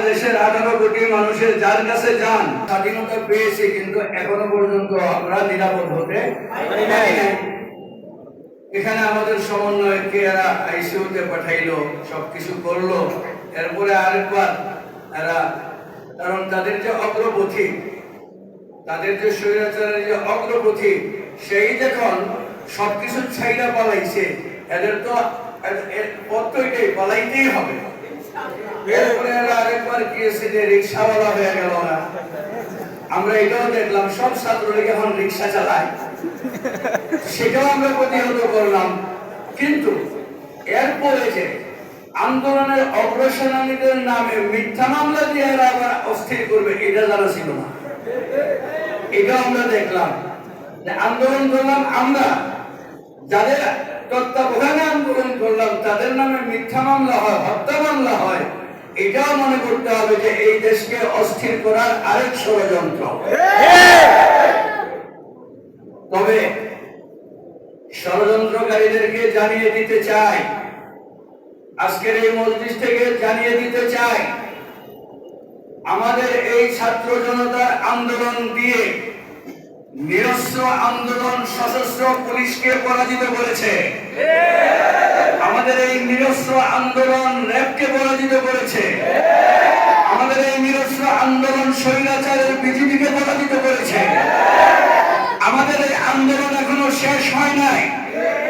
কথাটা বাংলাদেশের আঠারো কোটি মানুষের যার কাছে যান, স্বাধীনতা পেয়েছি, কিন্তু এখনও পর্যন্ত আমরা নিরাপদ হতে এখানে আমাদের সমন্বয়কে এরা আইসিউতে পাঠাইলো, সবকিছু করল। এরপরে আরেকবার এরা, কারণ তাদের যে অগ্রপথি, তাদের যে স্বৈরাচারের যে অগ্রপথি, সেই যখন সবকিছু ছাইরা পালাইছে, এদের তো পথ তো এটাই, পালাইতেই হবে। আমরা এটাও দেখলাম, সব ছাত্রলীগ এখন রিক্সা চালায়। সেটাও আমরা প্রতিহত করলাম। কিন্তু এরপরে যে আন্দোলনের অগ্রসেনানীদের নামে মিথ্যা মামলা দিয়ে আবার অস্থির করবে, এটা জানা ছিল না। এটা আমরা দেখলাম। আন্দোলন করলাম আমরা। যাদের তত্ত্বাবধানে আন্দোলন করলাম তাদের নামে মিথ্যা মামলা হয়, হত্যা মামলা হয়। এটাও মনে করতে হবে যে এই দেশকে অস্থির করার আরেক ষড়যন্ত্র। তবে ষড়যন্ত্রকারীদেরকে জানিয়ে দিতে চাই, আজকের এই মসজিদ থেকে জানিয়ে দিতে চাই, আমাদের এই ছাত্র জনতার আন্দোলন দিয়ে নিরস্ত্র আন্দোলন সশস্ত্র পুলিশকে পরাজিত করেছে। আমাদের এই নিরস্ত্র আন্দোলন র্যাবকে পরাজিত করেছে। আমাদের এই নিরস্ত্র আন্দোলন স্বৈরাচারের বিজেপিকে পরাজিত করেছে। আমাদের এই আন্দোলন এখনও শেষ হয় নাই।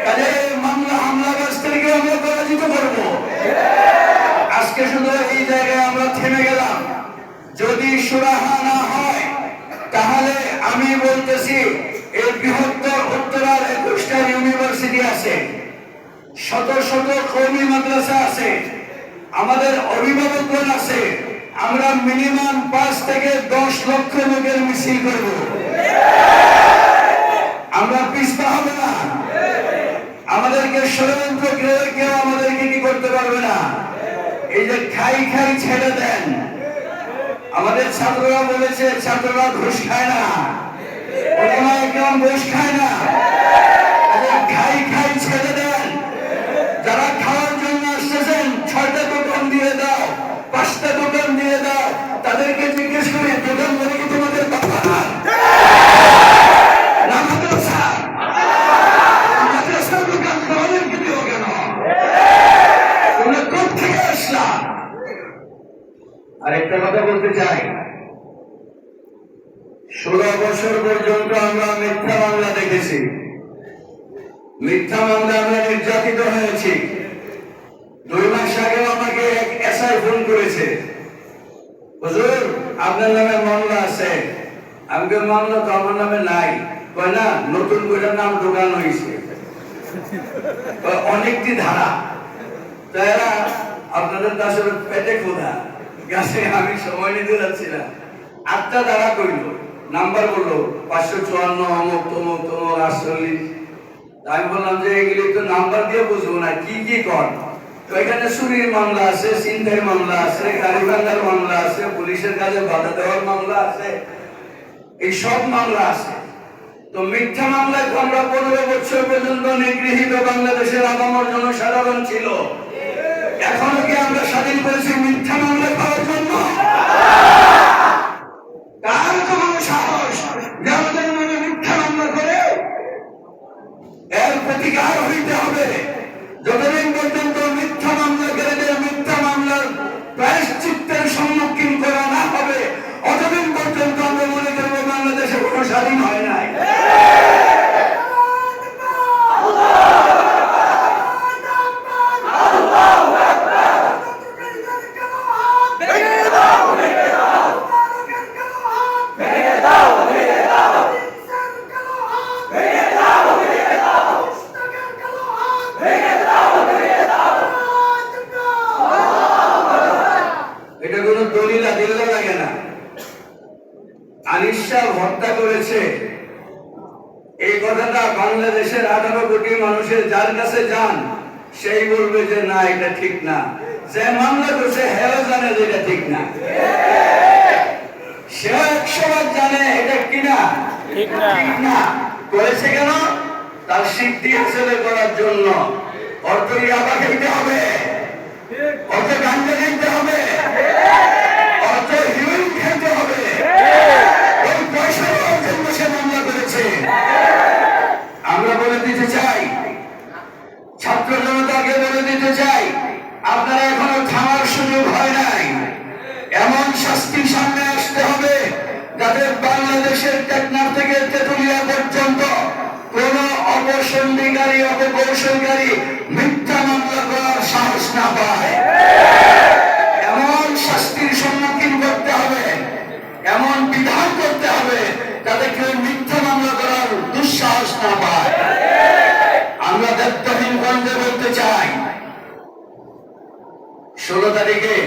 কাজে মামলা হামলাবাজদেরকে আমরা পরাজিত করব। আজকে শুধু এই জায়গায় আমরা থেমে গেলাম। যদি সুরাহা না হয়, তাহলে আমি বলতেছি, এই বৃহত্তর উত্তরার একুশটা ইউনিভার্সিটি আছে। শত শত কর্মী মাদ্রাসা আছে। আমাদের অভিভাবকগণ আছে। আমরা মিনিমাম পাঁচ থেকে দশ লক্ষ লোকের মিছিল করব। আমরা পিছপা হবে না। আমাদেরকে ষড়যন্ত্র কেউ কেউ আমাদেরকে কি করতে পারবে না। এই যে খাই খাই ছেড়ে দেন। আমাদের ছাত্ররা বলেছে, ছাত্ররা ঘুষ খায় না। ঘুষ খায় না। পর্যন্ত আমরা মিথ্যা মামলা দেখেছি। মিথ্যা মামলা আমরা নির্যাতিত হয়েছি। দুই মাস আগে আমাকে এক এসআই ফোন করেছে। হুজুর, আপনার নামে মামলা আছে। আমাকে মামলা তো আমার নামে নাই। কয়, না, নতুন করে নাম ঢোকান হয়েছে। অনেকটি ধারা। তো এরা আপনাদের আসলে পেটে খোদা গাছে আমি সময় নিতে যাচ্ছি না আটটা ধারা করল নাম্বার বলল পাঁচশো চুয়ান্ন অমুক, তমুক তমুক, আটচল্লিশ। আমি বললাম যে, এগুলি তো নাম্বার দিয়ে বুঝব না, কি কি কর? এখানে মামলা আছে মামলা আছে মামলা আছে, পুলিশের বাধা দেওয়ার মামলা আছে, এই সব মামলা আছে। তো মিথ্যা মামলায় তো আমরা পনেরো বছর পর্যন্ত নিগৃহীত বাংলাদেশের আগামর জনসাধারণ ছিল। এখনও কি আমরা স্বাধীন করেছি মিথ্যা মামলা প্রতিকার হইতে হবে। যতদিন পর্যন্ত মিথ্যা মামলাকারীদের মিথ্যা মামলার প্রায়শ্চিত্তের সম্মুখীন করা না হবে অতদিন পর্যন্ত আমরা মনে করব বাংলাদেশে কোনো স্বাধীন হয় নাই এটা কোনো দলিল আদিল্লা লাগে না আনিশা হত্যা করেছে এই কথাটা বাংলাদেশের আঠারো কোটি মানুষের যার কাছে যান সেই বলবে যে না এটা ঠিক না। যে মামলা করছে হেও জানে যে এটা ঠিক না। সে একশো বার জানে এটা কিনা ঠিক না। ঠিক না। করেছে কেন? তার সিদ্ধি হাসিল করার জন্য। অর্থ ইয়াবা খেলতে হবে। অর্থ গাঞ্জা খেলতে হবে। অপকৌশলকারী মিথ্যা মামলা করার সাহস না পায়। এমন শাস্তির সম্মুখীন করতে হবে, এমন বিধান করতে হবে যাতে কেউ মিথ্যা মামলা করার দুঃসাহস না পায়। আমরা দায়িত্বহীন গঞ্জে বলতে চাই, ষোলো তারিখে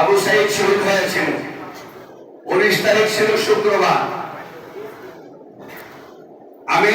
আবু সাইদ শহীদ হয়েছিল উনিশ তারিখ ছিল শুক্রবার। আমি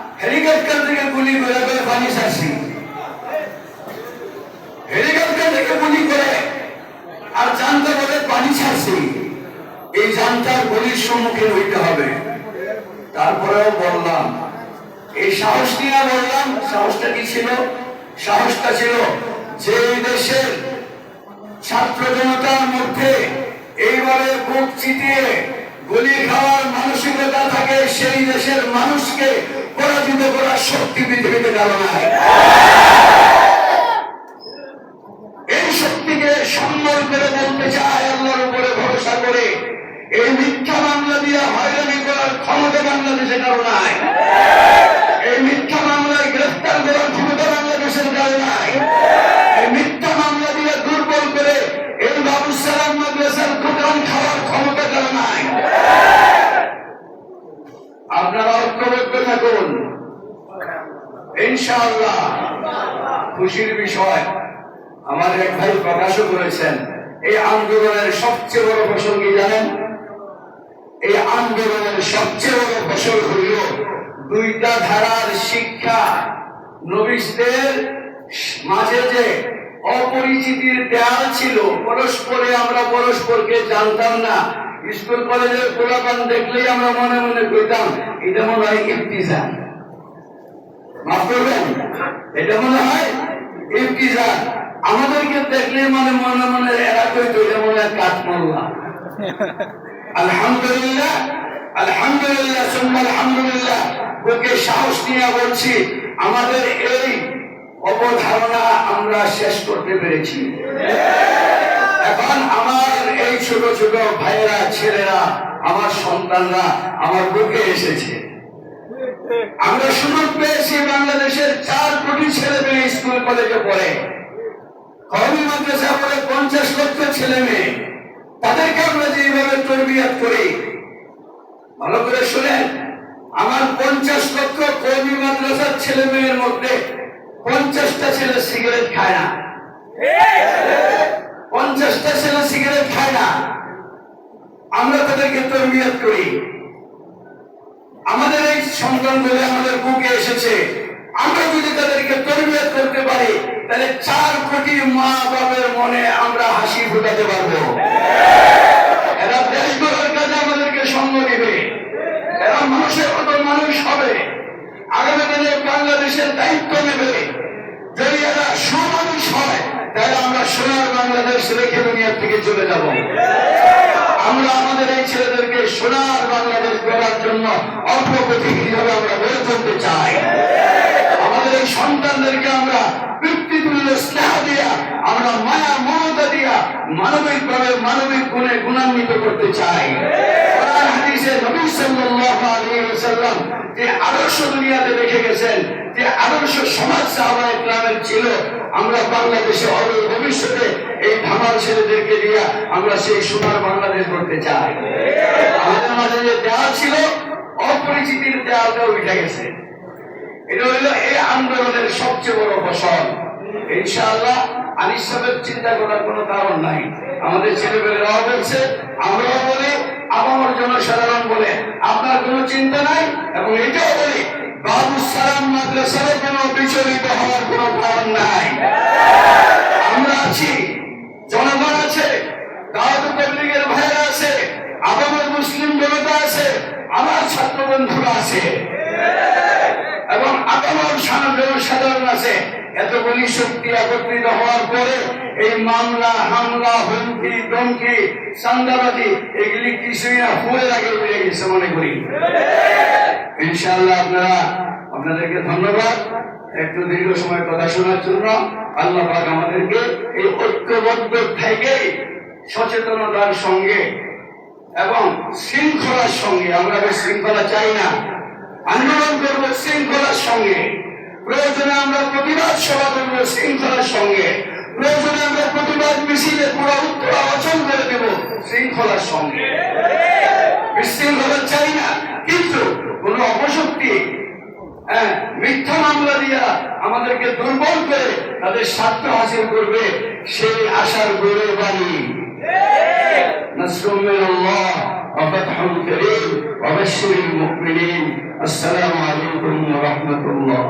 হেলিকপ্টার থেকে গুলি করে করে পানি ছাড়ছি। হেলিকপ্টার থেকে গুলি করে আর জানতা বলে পানি ছাড়ছি। এই জানতার গুলির সম্মুখীন হইতে হবে। তারপরেও বললাম, এই সাহস নিয়ে বললাম, সাহসটা কি ছিল? সাহসটা ছিল যে দেশের ছাত্র জনতার মধ্যে এইভাবে বুক চিতিয়ে গুলি খাওয়ার মানসিকতা থাকে, সেই দেশের মানুষকে পরাজিত করার শক্তি পৃথিবীতে কারও নাই। এই শক্তিকে সম্মান করে বলতে চায় আল্লাহর উপরে ভরসা করে। এই মিথ্যা বাংলা দিয়ে হয়রানি করার ক্ষমতা বাংলাদেশে কারও নাই। ইনশাআল্লাহ। খুশির বিষয়, আমার এক ভাই প্রকাশও করেছেন, এই আন্দোলনের সবচেয়ে বড় জানেন? এই আন্দোলনের সবচেয়ে বড় হইল দুইটা ধারার শিক্ষা। মাঝে যে অপরিচিতির দেয়াল ছিল, পরস্পরে আমরা পরস্পরকে জানতাম না। স্কুল কলেজের পোলাপান দেখলেই আমরা মনে মনে কইতাম এটা মনে হয় ইফতিজান এটা মনে হয় আমাদেরকে দেখলে মানে মনে মনে এরা কইতো এটা মনে হয় কাঠমোল্লা। আলহামদুলিল্লাহ আলহামদুলিল্লাহ, সুম্মা আলহামদুলিল্লাহ বুকে সাহস নিয়ে বলছি, আমাদের এই অবধারণা আমরা শেষ করতে পেরেছি। এখন আমার এই ছোট ছোট ভাইয়েরা, ছেলেরা, আমার সন্তানরা, আমার বুকে এসেছে। আমরা সুযোগ পেয়েছি বাংলাদেশের চার কোটি ছেলে মেয়ে স্কুল কলেজে পড়ে। কর্মী মাদ্রাসা পড়ে পঞ্চাশ লক্ষ ছেলে মেয়ে। তাদেরকে আমরা যেভাবে তরবিয়াত করি, ভালো করে শুনেন, আমার পঞ্চাশ লক্ষ কর্মী মাদ্রাসার ছেলে মেয়ের মধ্যে পঞ্চাশটা ছেলে সিগারেট খায় না। পঞ্চাশটা ছেলে সিগারেট খায় না। আমরা তাদেরকে তরবিয়াত করি। আমাদের এই সন্তানগুলো আমাদের বুকে এসেছে। আমরা যদি তাদেরকে তরবিয়ত করতে পারি, তাহলে চার কোটি মা বাবার মনে আমরা হাসি ফুটাতে পারব। এরা দেশ গড়ার কাজে আমাদেরকে সঙ্গ এরা মানুষের মতো মানুষ হবে। আগামী দিনে বাংলাদেশের দায়িত্ব নেবে। যদি এরা সুমানুষ হয়, তাহলে আমরা সোনার বাংলাদেশ রেখে দুনিয়ার থেকে চলে যাব। আমরা আমাদের এই ছেলেদেরকে সোনার বাংলাদেশ গড়ার অগ্রগতি হিসাবে আমরা গড়ে তুলতে চাই। আমাদের এই সন্তানদেরকে আমরা বৃত্তিতুল্য স্নেহ দিয়া, আমরা মায়া, মমতা দিয়া মানবিক ভাবে মানবিক গুণে গুণান্বিত আদর্শ দুনিয়াতে যে আদর্শ সমাজ সাহাবায়ে ছিল, আমরা বাংলাদেশে ভবিষ্যতে এই ধামাল ছেলেদেরকে দিয়ে আমরা সেই সোনার বাংলাদেশ করতে চাই। আমাদের মাঝে যে দেওয়াল ছিল অপরিচিতির দেওয়ালটা উঠে গেছে। এটা হইল এই আন্দোলনের সবচেয়ে বড় ফসল। ইনশাআল্লাহ আনিস সাহেবের চিন্তা করার কোনো কারণ নাই। আমাদের ছেলেমেয়েরাও বলছে, আমরাও বলি আমার জনসাধারণ বলে। আপনার কোনো চিন্তা নাই? এবং এটাও বলি, বাবু সালাম মাদ্রাসারও কোনো বিচলিত হওয়ার কোনো কারণ নাই। আমরা আছি, জনগণ আছে, দাওয়াত তবলিগের ভাইরা আছে আছে আমার ছাত্র বন্ধুরা আছে। এবং আগামার সাধারণ আছে। এতগুলি শক্তি একত্রিত হওয়ার পরে এই মামলা, হামলা, হুমকি দমকি চান্দাবাজি এগুলি কিছুই না, ফুলের আগে উড়ে গেছে মনে করি। ইনশাআল্লাহ আপনারা, আপনাদেরকে ধন্যবাদ। একটু দীর্ঘ সময় কথা শোনার জন্য আল্লাহ পাক আমাদেরকে এই ঐক্যবদ্ধ থেকে সচেতনতার সঙ্গে এবং শৃঙ্খলার সঙ্গে, আমরা শৃঙ্খলা চাই না, আন্দোলন করব শৃঙ্খলার সঙ্গে। প্রয়োজনে আমরা প্রতিবাদ সভা করব শৃঙ্খলার সঙ্গে। প্রয়োজনে আমরা প্রতিবাদ মিছিলে পুরো উত্তর অচল করে দেব শৃঙ্খলার সঙ্গে। বিশৃঙ্খলা চাই না, কিন্তু কোন অপশক্তি হ্যাঁ, মিথ্যা মামলা দিয়া আমাদেরকে দুর্বল করে তাদের স্বার্থ হাসিল করবে সেই আশার গৌরব বাণী নসরুমের وفتح كريم وبشر المؤمنين. السلام عليكم ورحمة الله.